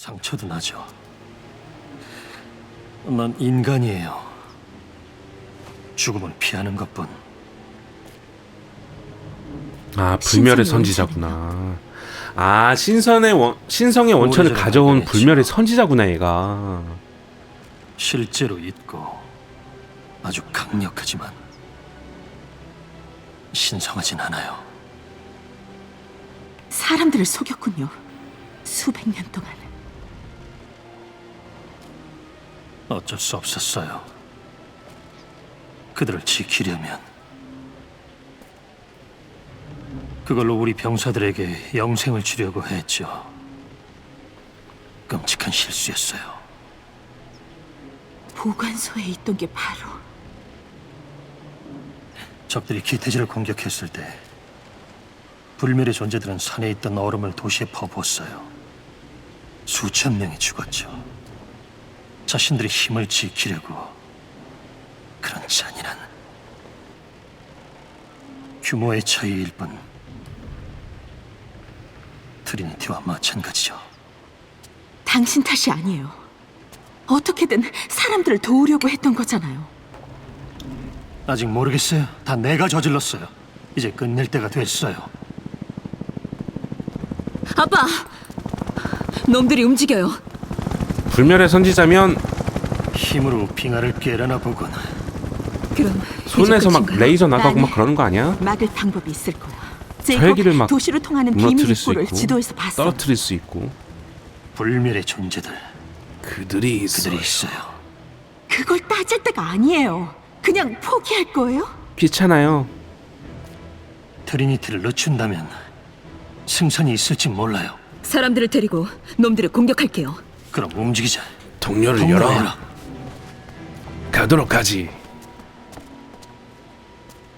상처도 나죠. 난 인간이에요. 죽음은 피하는 것뿐. 아 불멸의 신성의 선지자구나. 아 신선의 원, 신성의 원천을 오래전에 가져온 발견했죠. 불멸의 선지자구나 얘가. 실제로 있고 아주 강력하지만 신성하진 않아요. 사람들을 속였군요. 수백 년 동안. 어쩔 수 없었어요. 그들을 지키려면 그걸로 우리 병사들에게 영생을 주려고 했죠. 끔찍한 실수였어요. 보관소에 있던 게 바로 적들이 기태지를 공격했을 때 불멸의 존재들은 산에 있던 얼음을 도시에 퍼부었어요. 수천 명이 죽었죠. 자신들의 힘을 지키려고 그런 잔인한 규모의 차이일 뿐 트리니티와 마찬가지죠. 당신 탓이 아니에요. 어떻게든 사람들을 도우려고 했던 거잖아요. 아직 모르겠어요. 다 내가 저질렀어요. 이제 끝낼 때가 됐어요. 아빠! 놈들이 움직여요. 불멸의 선지자면 힘으로 빙하를 깨려나 보군. 그럼 손에서 막 레이저? 나가고 난막 그러는 거 아니야? 막을 방법이 있을 거야. 헬기를 제이콥 막 도시로 통하는 비밀 무너뜨릴 수 입구를 있고 지도에서 봤어. 떨어뜨릴 수 있고. 불멸의 존재들 그들이 그들이 있어요. 그걸 따질 때가 아니에요. 그냥 포기할 거예요? 귀찮아요. 트리니티를 늦춘다면 승산이 있을지 몰라요. 사람들을 데리고 놈들을 공격할게요. 그럼 움직이자. 동료를 통로해라. 가도록 하지.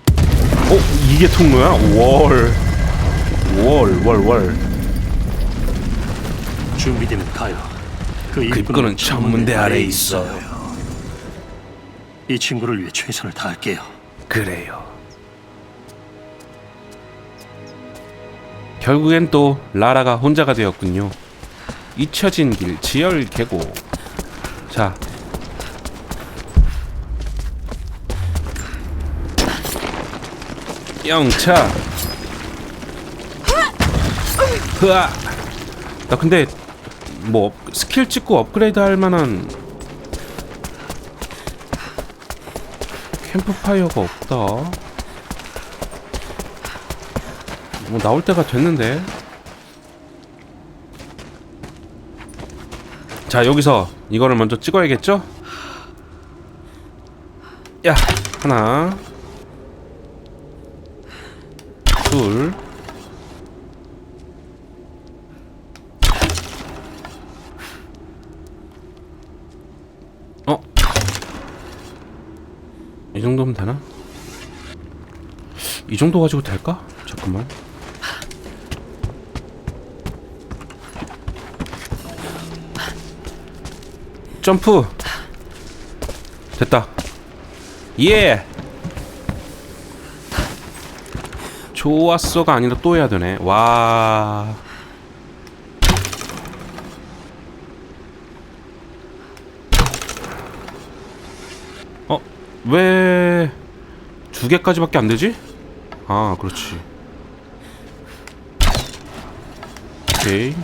어 이게 통로야? 월. 월, 월, 월. 준비되면 가요. 그그 입구는 천문대 아래에 있어요. 이 친구를 위해 최선을 다할게요. 그래요. 결국엔 또 라라가 혼자가 되었군요. 잊혀진 길 지열 계곡. 자. 영차. 흐아. 나 근데 뭐 업- 스킬 찍고 업그레이드 할 만한 캠프파이어가 없다. 뭐 나올 때가 됐는데. 자 여기서 이거를 먼저 찍어야겠죠? 야 하나 둘 어? 이 정도면 되나? 이 정도 가지고 될까? 잠깐만. 점프. 됐다. 예. 좋았어가 아니라 또 해야 되네. 와. 어? 왜 두 개까지밖에 안 되지? 아, 그렇지. 오케이. 이거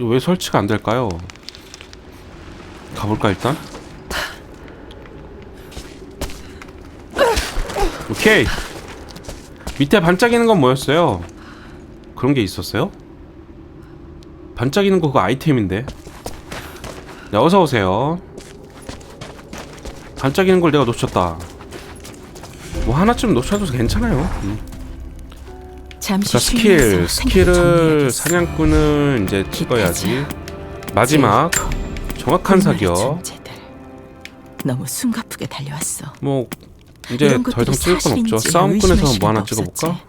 왜 설치가 안 될까요? 가볼까 일단. 오케이. 밑에 반짝이는 건 뭐였어요? 그런 게 있었어요? 반짝이는 거 그거 아이템인데. 네, 어서 오세요. 반짝이는 걸 내가 놓쳤다. 뭐 하나쯤 놓쳐도 괜찮아요. 음. 잠시 자 쉬면서 스킬 스킬을. 사냥꾼은 이제 찍어야지 마지막 정확한 사격. 너무 숨가쁘게 달려왔어. 뭐 이제 더 이상 찍을 건 없죠 싸움꾼에서 뭐 하나 찍어볼까?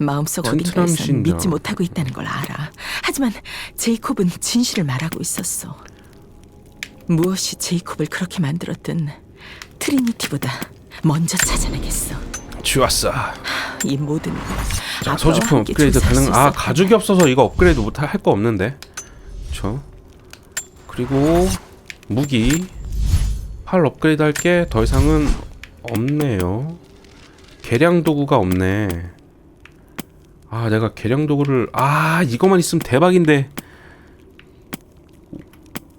마음속 어딘가에서. 믿지 못하고 있다는 걸 알아. 하지만 제이콥은 진실을 말하고 있었어. 무엇이 제이콥을 그렇게 만들었든 트리니티보다 먼저 찾아내겠어. 좋았어. 이 모든 것. 자, 소지품 업그레이드 가능. 수 아. 가죽이 없어서 이거 업그레이드 못할 거 없는데. 그렇죠. 그리고 무기 팔 업그레이드 할 게 더 이상은 없네요. 계량 도구가 없네. 아 내가 계량 도구를 아 이거만 있으면 대박인데.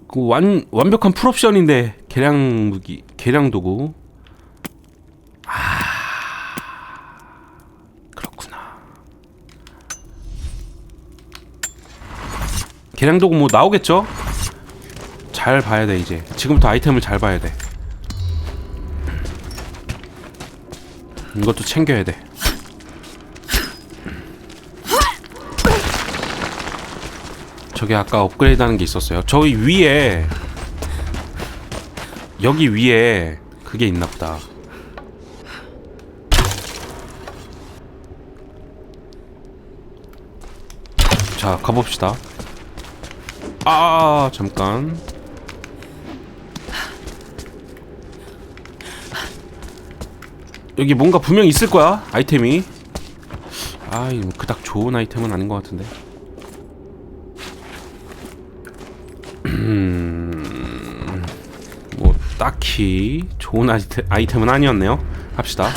그 완 완벽한 풀옵션인데 계량 무기 계량 도구. 아 그렇구나. 계량 도구 뭐 나오겠죠? 잘 봐야 돼 이제. 지금부터 아이템을 잘 봐야 돼. 이것도 챙겨야 돼. 저기 아까 업그레이드 하는 게 있었어요. 저기 위에 여기 위에 그게 있나 보다. 자, 가봅시다. 아, 잠깐. 여기 뭔가 분명 있을 거야 아이템이. 아 이거 그닥 좋은 아이템은 아닌 것 같은데. 음, 뭐 딱히 좋은 아이템, 아이템은 아니었네요. 합시다.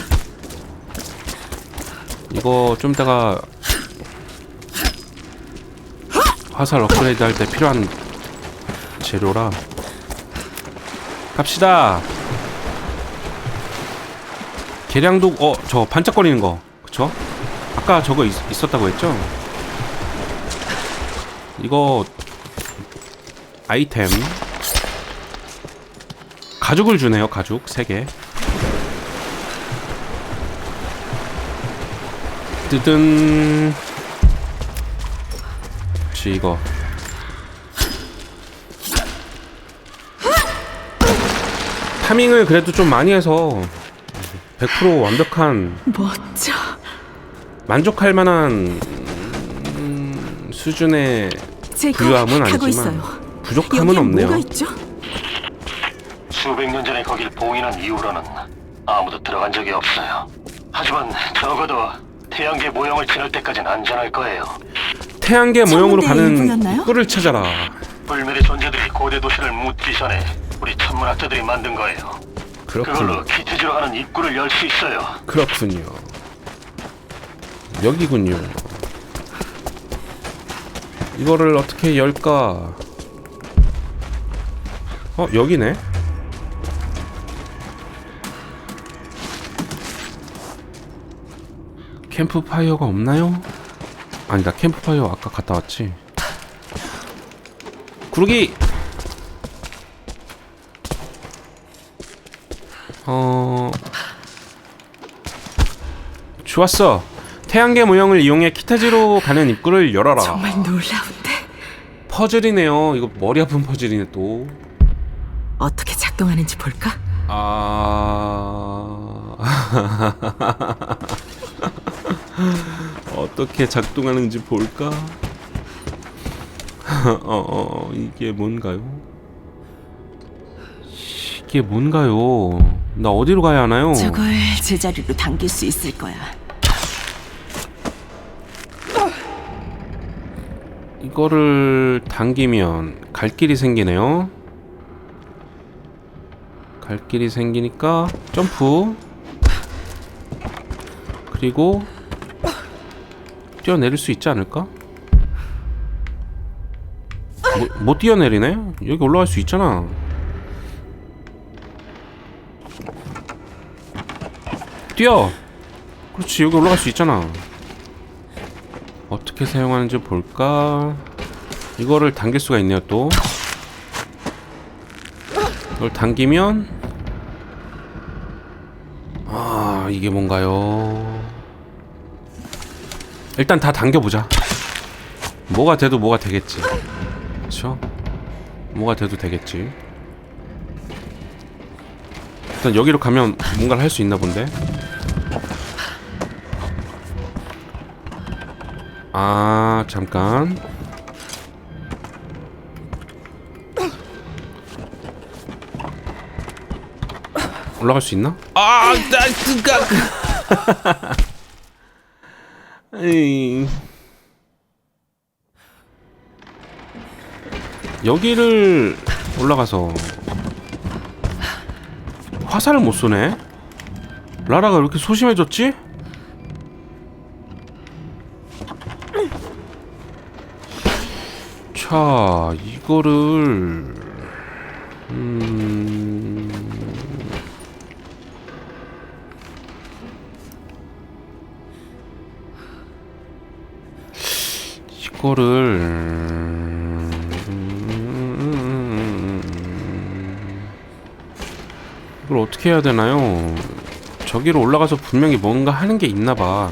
이거 좀 이따가 화살 업그레이드 할 때 필요한 재료라. 갑시다. 계량도 어 저 반짝거리는 거. 그쵸? 아까 저거 있, 있었다고 했죠? 이거 아이템. 가죽을 주네요 가죽. 3개. 뜨든 그치 이거 타밍을 그래도 좀 많이 해서 100% 완벽한 멋져. 만족할 만한 음, 수준의 부유함은 아니지만. 부족함은 없네요. 수백 년 전에 거길 봉인한 이후로는 아무도 들어간 적이 없어요. 하지만 적어도 태양계 모형을 지날 때까진 안전할 거예요. 태양계 모형으로 가는 일부였나요? 입구를 찾아라. 불멸의 존재들이 고대 도시를 묻기 전에 우리 천문학자들이 만든 거예요. 그걸로 그렇군요. 키티즈로 가는 입구를 열 수 있어요. 그렇군요. 여기군요. 이거를 어떻게 열까? 어 여기네. 캠프파이어가 없나요? 아니다 캠프파이어 아까 갔다 왔지. 구르기. 어 좋았어. 태양계 모형을 이용해 키타지로 가는 입구를 열어라. 정말 놀라운데 퍼즐이네요. 이거 머리 아픈 퍼즐이네 또. 어떻게 작동하는지 볼까? 아 어떻게 작동하는지 볼까? 어, 어 이게 뭔가요? 이게 뭔가요? 나 어디로 가야 하나요? 저걸 제자리로 당길 수 있을 거야. 이거를 당기면 갈 길이 생기네요. 갈 길이 생기니까 점프. 그리고 뛰어내릴 수 있지 않을까? 못, 못 뛰어내리네? 여기 올라갈 수 있잖아. 뛰어! 그렇지, 여기 올라갈 수 있잖아. 어떻게 사용하는지 볼까? 이거를 당길 수가 있네요 또 이걸 당기면 아 이게 뭔가요 일단 다 당겨보자 뭐가 돼도 뭐가 되겠지 그쵸? 뭐가 돼도 되겠지 일단 여기로 가면 뭔가를 할 수 있나 본데 아 잠깐 올라갈 수 있나? 아, 나 뜨가. 여기를 올라가서 화살을 못 쏘네. 라라가 왜 이렇게 소심해졌지? 자, 이거를 음... 이거를 이걸 어떻게 해야 되나요? 저기로 올라가서 분명히 뭔가 하는 게 있나 봐.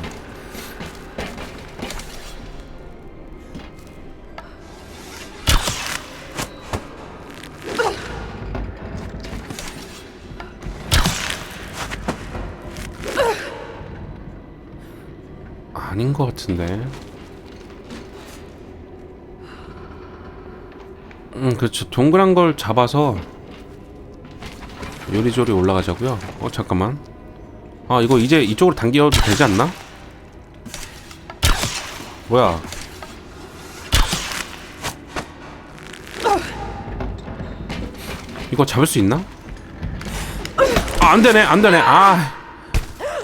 아닌 것 같은데. 음, 그렇죠. 동그란 걸 잡아서 요리조리 올라가자고요. 어, 잠깐만. 아, 이거 이제 이쪽으로 당겨도 되지 않나? 뭐야? 이거 잡을 수 있나? 아, 안 되네, 안 되네. 아.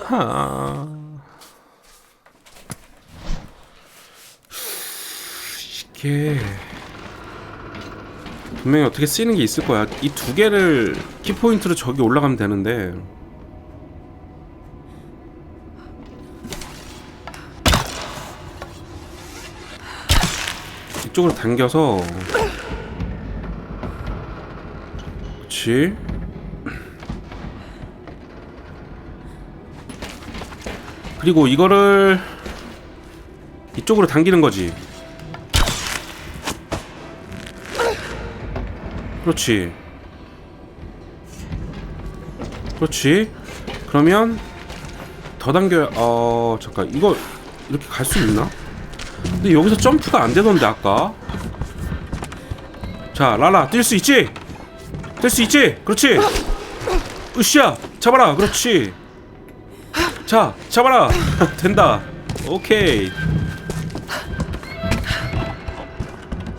하. 이게 분명히 어떻게 쓰이는 게 있을 거야. 이 두 개를 키포인트로 저기 올라가면 되는데. 이쪽으로 당겨서 그렇지 그리고 이거를 이쪽으로 당기는 거지 그렇지. 그렇지. 그러면 더 당겨야 어 잠깐. 이거 이렇게 갈 수 있나? 근데 여기서 점프가 안 되던데 아까. 자 라라 뛸 수 있지? 뛸 수 있지? 그렇지? 으쌰 잡아라. 그렇지. 자 잡아라. 된다. 오케이.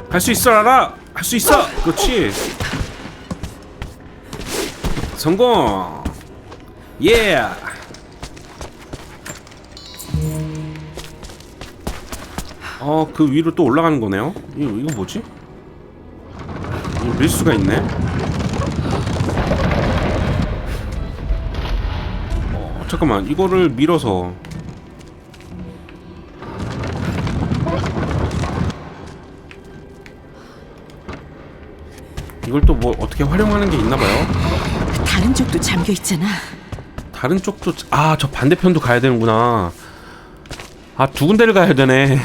갈 수 있어 라라 할 수 있어 그렇지 성공 예 어, 그 위로 또 올라가는 거네요. 이거, 이거 뭐지? 이거 밀 수가 있네. 어, 잠깐만, 이거를 밀어서. 이걸 또 뭐 어떻게 활용하는 게 있나 봐요. 다른 쪽도 잠겨 있잖아. 다른 쪽도 아, 저 반대편도 가야 되는구나. 아, 두 군데를 가야 되네.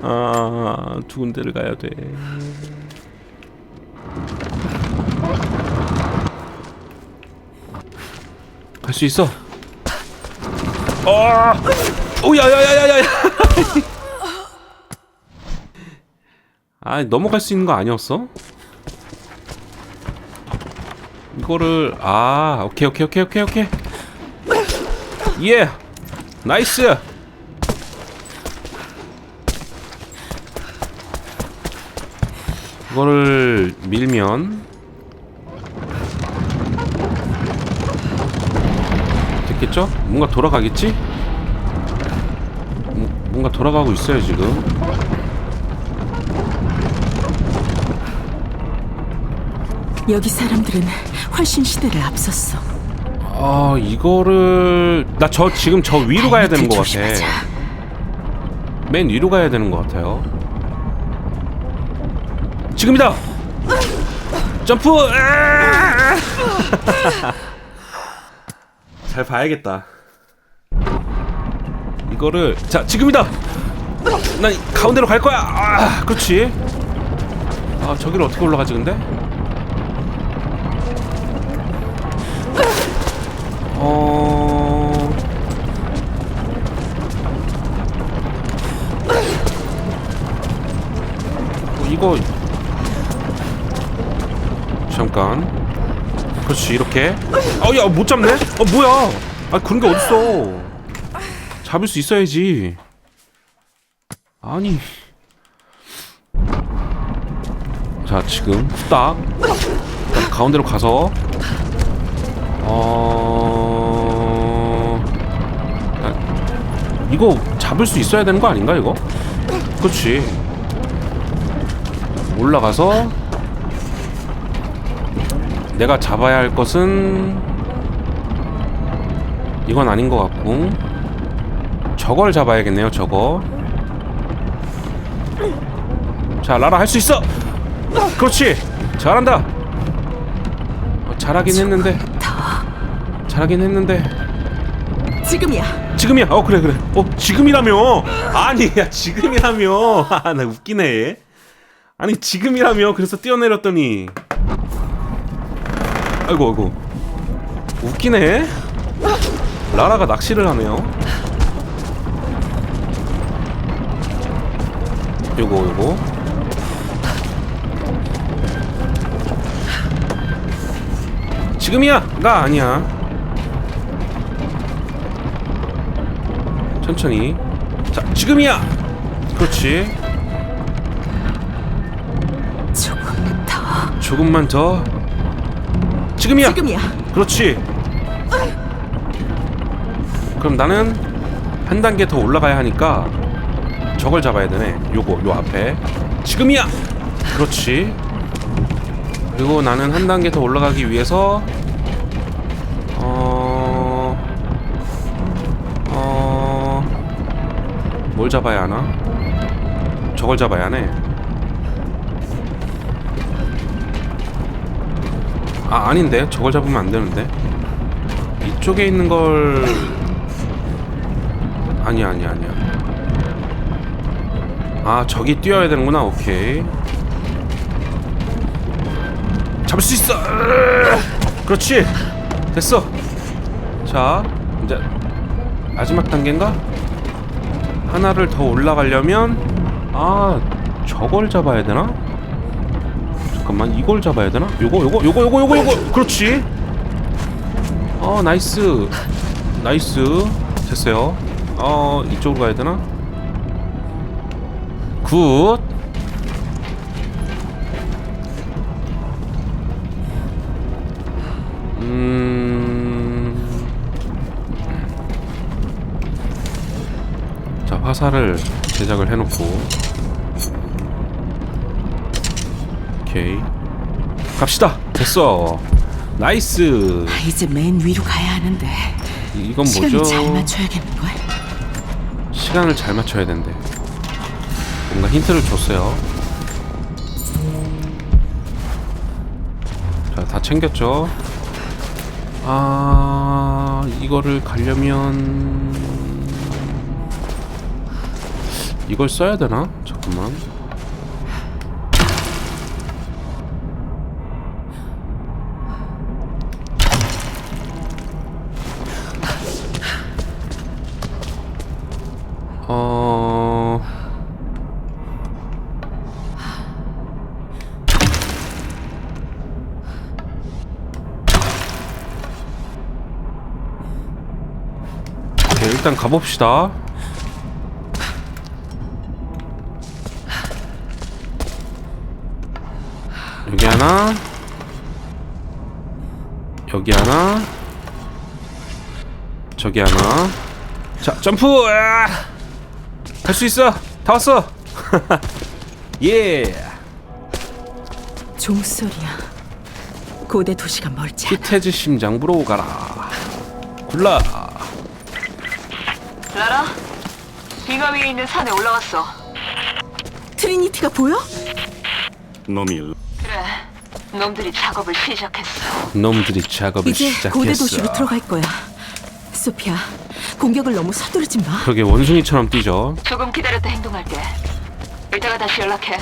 아, 두 군데를 가야 돼. 갈 수 있어. 아! 오, 야, 야, 야, 야, 야. 아, 넘어갈 수 있는 거 아니었어? 이거를 아, 오케이, 오케이, 오케이, 오케이, 오케이. 예, 나이스. 이거를 밀면 됐겠죠? 뭔가 돌아가겠지? 뭐- 뭔가 돌아가고 있어요 지금 여기 사람들은 훨씬 시대를 앞섰어. 아 이거를 나 저 지금 저 위로 가야 되는 것 같아 조심하자. 맨 위로 가야 되는 것 같아요. 지금이다! 점프! 으아! 잘 봐야겠다. 이거를 자 지금이다! 난 가운데로 갈 거야! 아 그렇지? 아 저기를 어떻게 올라가지 근데 어. 어, 이거. 잠깐. 그렇지 이렇게. 어야 못 잡네? 어 뭐야? 아 그런 게 어딨어? 잡을 수 있어야지. 아니. 자 지금 딱, 딱 가운데로 가서. 어 이거 잡을 수 있어야 되는 거 아닌가 이거? 그렇지 올라가서 내가 잡아야 할 것은 이건 아닌 것 같고. 저걸 잡아야겠네요 저거. 자 라라 할 수 있어! 그렇지! 잘한다! 어, 잘하긴 했는데. 잘하긴 했는데. 지금이야. 지금이야? 어 그래 그래. 어 지금이라며? 아니 야 지금이라며. 아 나 웃기네. 아니 지금이라며? 그래서 뛰어내렸더니. 아이고 아이고. 웃기네. 라라가 낚시를 하네요. 요거 요거. 지금이야가 아니야 천천히. 자 지금이야! 그렇지. 조금 더. 조금만 더. 지금이야! 지금이야. 그렇지. 그럼 나는 한 단계 더 올라가야 하니까 저걸 잡아야 되네. 요거 요 앞에. 지금이야! 그렇지. 그리고 나는 한 단계 더 올라가기 위해서 뭘 잡아야 하나? 저걸 잡아야 하네. 아 아닌데? 저걸 잡으면 안 되는데? 이쪽에 있는 걸 아니야 아니야 아니야. 아 저기 뛰어야 되는구나. 오케이. 잡을 수 있어! 그렇지! 됐어! 자 이제 마지막 단계인가 하나를 더 올라가려면 아 저걸 잡아야 되나? 잠깐만 이걸 잡아야 되나? 요거 요거 요거 요거 요거 요거. 그렇지. 어 나이스. 나이스. 됐어요. 어 이쪽으로 가야 되나? 굿 화살을 제작을 해놓고. 오케이. 갑시다. 됐어. 나이스. 아, 이제 맨 위로 가야 하는데. 이- 이건 시간을 뭐죠? 잘 맞춰야겠는 걸. 시간을 잘 맞춰야 된대. 뭔가 힌트를 줬어요. 자 다 챙겼죠? 아 이거를 가려면 이걸 써야 되나? 잠깐만 어... 일단 가봅시다. 여기 하나, 여기 하나, 저기 하나. 자, 점프! 할 수 있어! 다 왔어! 예! 종소리야. 고대 도시가 멀지 않아. 히테즈 심장부로 가라. 굴라. 라라, 빙하 위에 있는 산에 올라왔어. 트리니티가 보여? 놈이 놈들이 작업을 시작했어. 놈들이 작업을 이제 시작했어. 고대 도시로 들어갈 거야. 소피아, 공격을 너무 서두르지 마. 그러게 원숭이처럼 뛰죠. 조금 기다렸다 행동할게. 이따가 다시 연락해.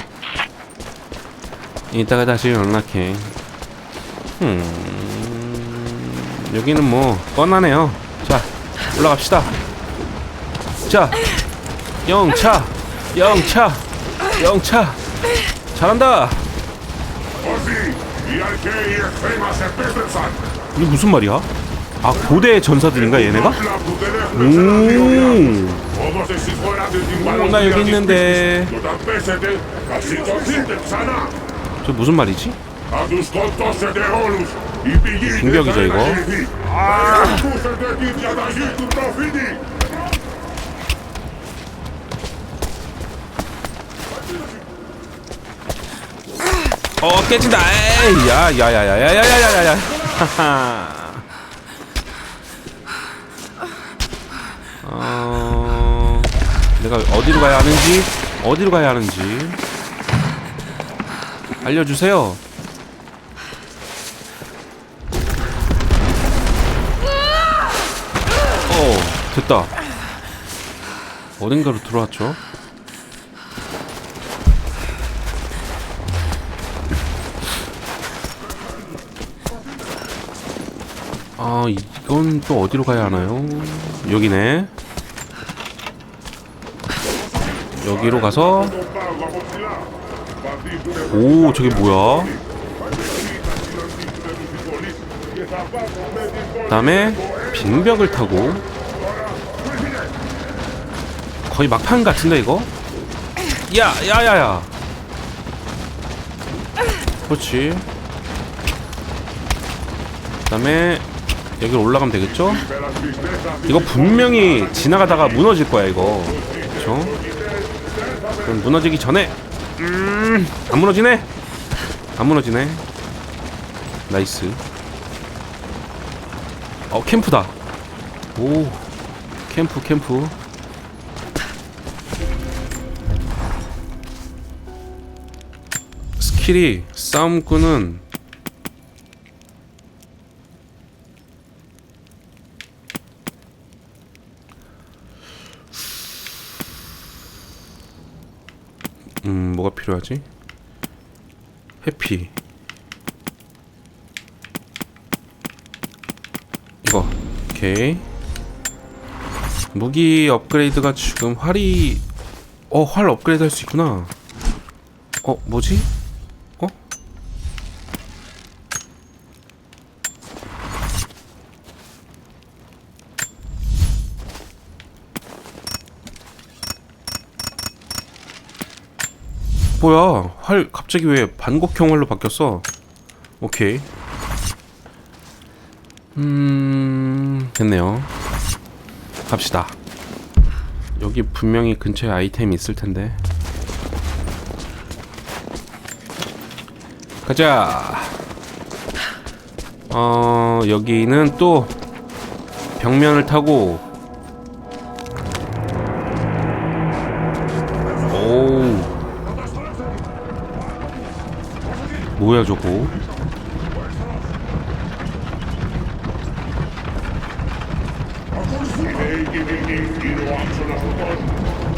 이따가 다시 연락해. 음, 여기는 뭐 뻔하네요. 자, 올라갑시다. 자, 영차, 영차, 영차. 잘한다. 이게 무슨 말이야? 아 고대 전사들인가 얘네가? 오. 오, 나 여기 있는데. 저 무슨 말이지? 중벽이죠 이거 어 깨진다. 에이 야야야야야야야야야. 하하. 어 내가 어디로 가야 하는지 어디로 가야 하는지 알려주세요. 어 됐다. 어딘가로 들어왔죠. 아 이건 또 어디로 가야 하나요? 여기네. 여기로 가서 오 저게 뭐야? 그다음에 빙벽을 타고 거의 막판 같은데 이거? 야 야야야. 그렇지. 그 다음에 여기로 올라가면 되겠죠? 이거 분명히 지나가다가 무너질 거야 이거. 그쵸? 그럼 무너지기 전에 음, 안 무너지네? 안 무너지네. 나이스. 어 캠프다. 오 캠프 캠프. 스킬이 싸움꾼은 음 뭐가 필요하지? 해피 이거 오케이 무기 업그레이드가 지금 활이 어 활 업그레이드 할 수 있구나 어 뭐지? 뭐야? 활 갑자기 왜 반곡형 활로 바뀌었어? 오케이. 음 됐네요. 갑시다. 여기 분명히 근처에 아이템이 있을 텐데. 가자! 어 여기는 또 벽면을 타고 뭐야 저거?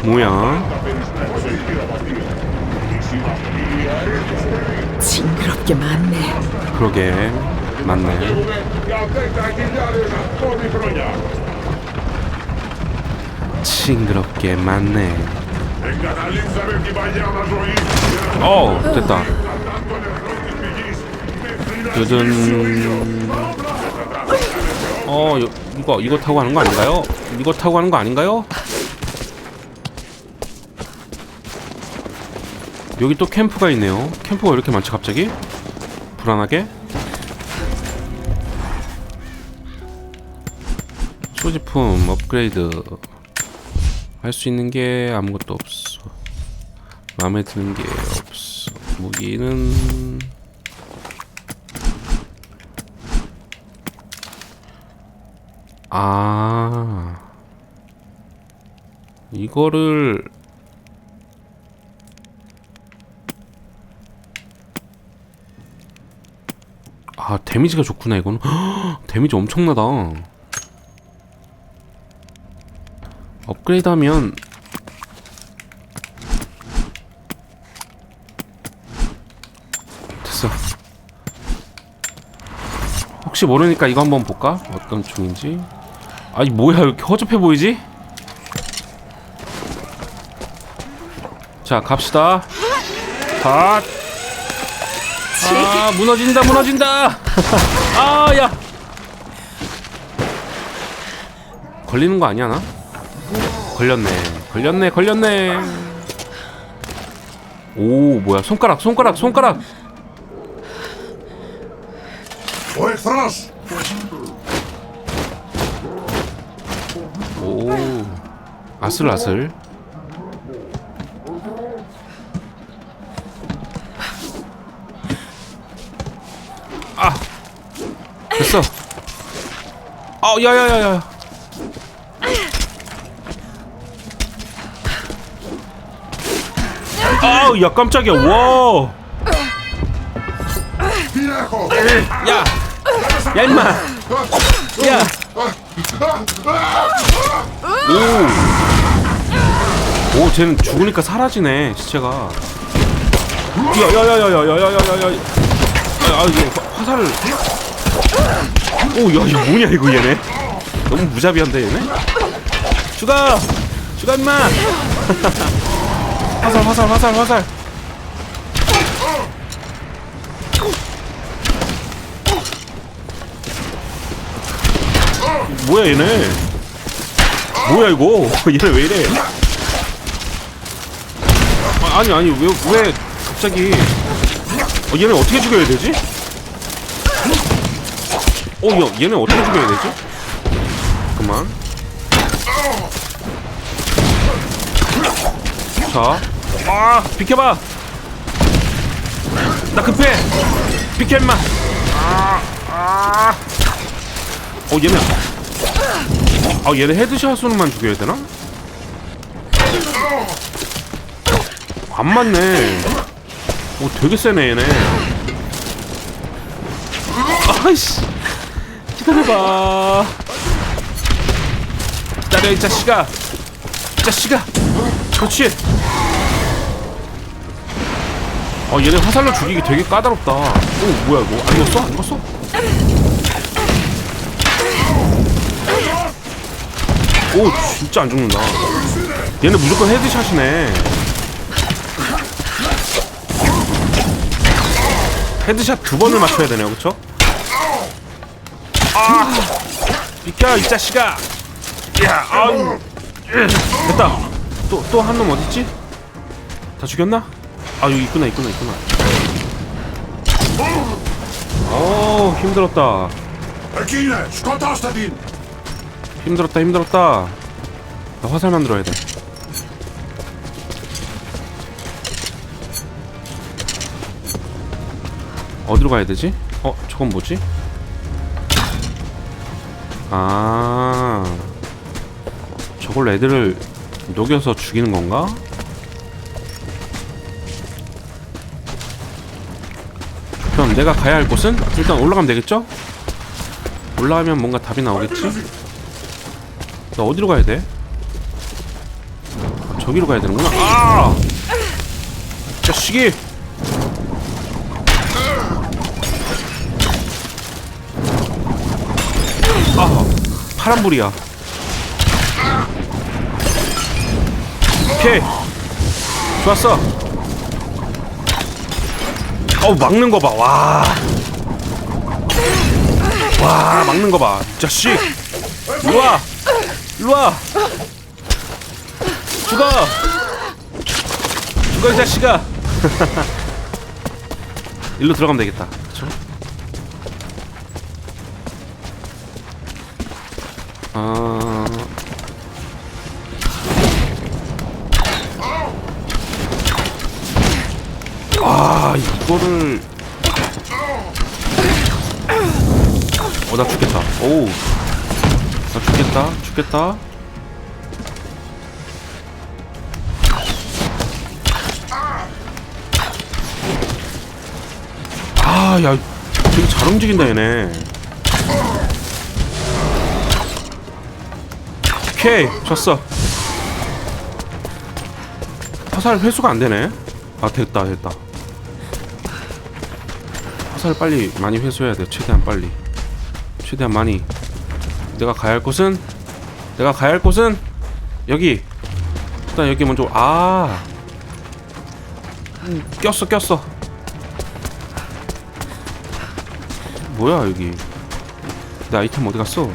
뭐야? 징그럽게 많네. 그러게 맞네. 징그럽게 맞네. 어 됐다. 요즘 어 요- 이거 이거 타고 가는 거 아닌가요? 이거 타고 가는 거 아닌가요? 여기 또 캠프가 있네요. 캠프가 왜 이렇게 많지 갑자기? 불안하게? 소지품 업그레이드 할 수 있는 게 아무것도 없어. 마음에 드는 게 없어. 무기는 아. 이거를 아 데미지가 좋구나 이거는. 데미지 엄청나다. 업그레이드 하면 됐어. 혹시 모르니까 이거 한번 볼까? 어떤 총인지 아니 뭐야 왜 이렇게 허접해 보이지? 자 갑시다. 갓아 무너진다 무너진다. 아야. 걸리는 거 아니야 나? 걸렸네 걸렸네 걸렸네. 오 뭐야 손가락 손가락 손가락 아슬아슬 아 됐어 아 야야야야 아우 야 깜짝이야 와 야! 야 임마! 야! 오! 오 쟤는 죽으니까 사라지네 시체가 야야야야야야야야야야 아 이거 화- 화살을 오 야 이거 뭐냐 이거 얘네 너무 무자비한데 얘네 죽어! 죽어 임마! 화살 화살 화살 화살 뭐야 얘네 뭐야 이거 얘네 왜 이래 아, 아니 아니 왜 왜 갑자기 어, 얘네 어떻게 죽여야 되지? 어, 야, 얘네 어떻게 죽여야 되지? 잠깐만. 자, 아, 비켜봐. 나 급해. 비켜 임마. 아, 아. 어, 얘네. 아, 얘네 헤드샷으로만 죽여야 되나? 안 맞네. 오, 되게 세네, 얘네. 아이씨. 기다려봐. 기다려, 이 자식아. 이 자식아. 그렇지. 어, 얘네 화살로 죽이기 되게 까다롭다. 오, 뭐야, 이거. 안 익었어? 안 익었 오, 진짜 안 죽는다. 얘네 무조건 헤드샷이네. 헤드샷 두 번을 맞춰야 되네요, 그쵸? 아! 비켜, 이 자식아! 야, 아우! 으, 됐다! 또, 또 한 놈 어딨지? 다 죽였나? 아, 여기 있구나, 있구나, 있구나. 어우, 힘들었다. 힘들었다, 힘들었다. 나 화살 만들어야 돼. 어디로 가야 되지? 어, 저건 뭐지? 아, 저걸 애들을 녹여서 죽이는 건가? 그럼 내가 가야 할 곳은 일단 올라가면 되겠죠? 올라가면 뭔가 답이 나오겠지? 나 어디로 가야 돼? 아, 저기로 가야 되는구나. 아! 자식이! 아, 파란불이야. 오케이. 좋았어. 어우, 막는 거 봐. 와. 와, 막는 거 봐. 이 자식. 일로 와. 일로 와. 죽어. 죽어 이 자식아. 일로 들어가면 되겠다. 그쵸? 아. 아, 이거를 어, 나 죽겠다. 오우. 나 죽겠다. 죽겠다. 아, 야, 되게 잘 움직인다 얘네. 오케이, 졌어. 화살 회수가 안 되네. 아, 됐다, 됐다. 화살 빨리 많이 회수해야 돼. 최대한 빨리. 최대한 많이. 내가 가야 할 곳은 내가 가야 할 곳은 여기. 일단 여기 먼저 아. 음, 꼈어, 꼈어. 뭐야 여기? 내 아이템 어디 갔어?